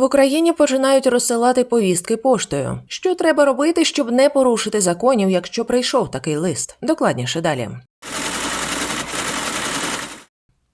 В Україні починають розсилати повістки поштою. Що треба робити, щоб не порушити законів, якщо прийшов такий лист? Докладніше далі.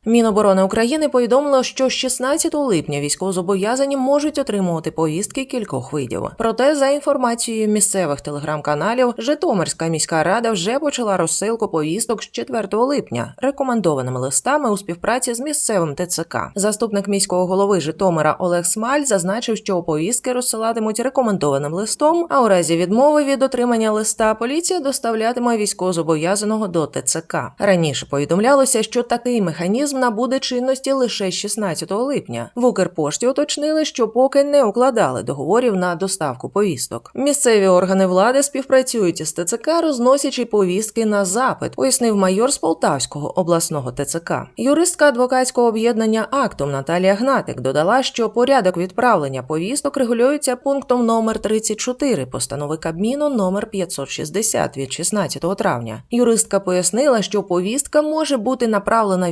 Міноборони України повідомило, що з 16 липня військовозобов'язані можуть отримувати повістки кількох видів. Проте, за інформацією місцевих телеграм-каналів, Житомирська міська рада вже почала розсилку повісток з 4 липня рекомендованими листами у співпраці з місцевим ТЦК. Заступник міського голови Житомира Олег Смаль зазначив, що повістки розсилатимуть рекомендованим листом, а у разі відмови від отримання листа поліція доставлятиме військовозобов'язаного до ТЦК. Раніше повідомлялося, що такий механізм набуде чинності лише 16 липня. В Укрпошті уточнили, що поки не укладали договорів на доставку повісток. Місцеві органи влади співпрацюють із ТЦК, розносячи повістки на запит, пояснив майор з Полтавського обласного ТЦК. Юристка адвокатського об'єднання актом Наталія Гнатик додала, що порядок відправлення повісток регулюється пунктом номер 34 постанови Кабміну номер 560 від 16 травня. Юристка пояснила, що повістка може бути направлена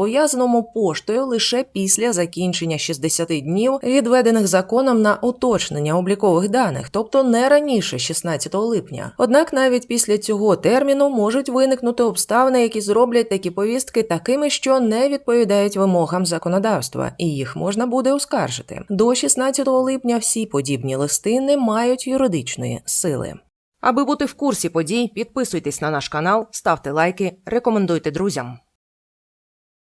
військовозобов'язаному поштою лише після закінчення 60 днів, відведених законом на уточнення облікових даних, тобто не раніше 16 липня. Однак навіть після цього терміну можуть виникнути обставини, які зроблять такі повістки такими, що не відповідають вимогам законодавства, і їх можна буде оскаржити. До 16 липня всі подібні листи не мають юридичної сили. Аби бути в курсі подій, підписуйтесь на наш канал, ставте лайки, рекомендуйте друзям.